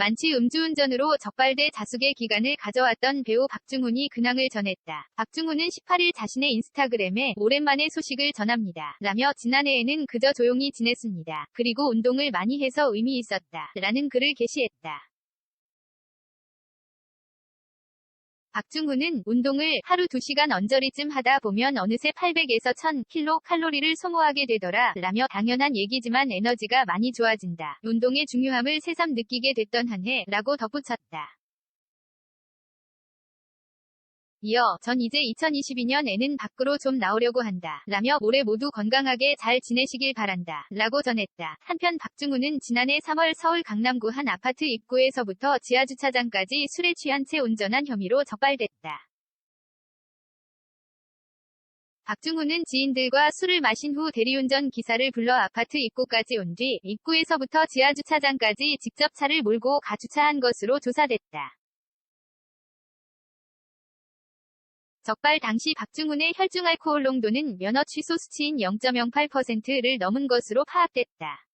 만취 음주운전으로 적발돼 자숙의 기간을 가져왔던 배우 박중훈이 근황을 전했다. 박중훈은 18일 자신의 인스타그램에 오랜만에 소식을 전합니다. 라며 지난해에는 그저 조용히 지냈습니다. 그리고 운동을 많이 해서 의미 있었다. 라는 글을 게시했다. 박중훈은 운동을 하루 2시간 언저리쯤 하다 보면 어느새 800에서 1000kcal 칼로리를 소모하게 되더라 라며 당연한 얘기지만 에너지가 많이 좋아진다. 운동의 중요함을 새삼 느끼게 됐던 한 해 라고 덧붙였다. 이어 전 이제 2022년에는 밖으로 좀 나오려고 한다. 라며 올해 모두 건강하게 잘 지내시길 바란다. 라고 전했다. 한편 박중훈은 지난해 3월 서울 강남구 한 아파트 입구에서부터 지하주차장까지 술에 취한 채 운전한 혐의로 적발됐다. 박중훈은 지인들과 술을 마신 후 대리운전 기사를 불러 아파트 입구까지 온 뒤 입구에서부터 지하주차장까지 직접 차를 몰고 가주차한 것으로 조사됐다. 적발 당시 박중훈의 혈중 알코올 농도는 면허 취소 수치인 0.08%를 넘은 것으로 파악됐다.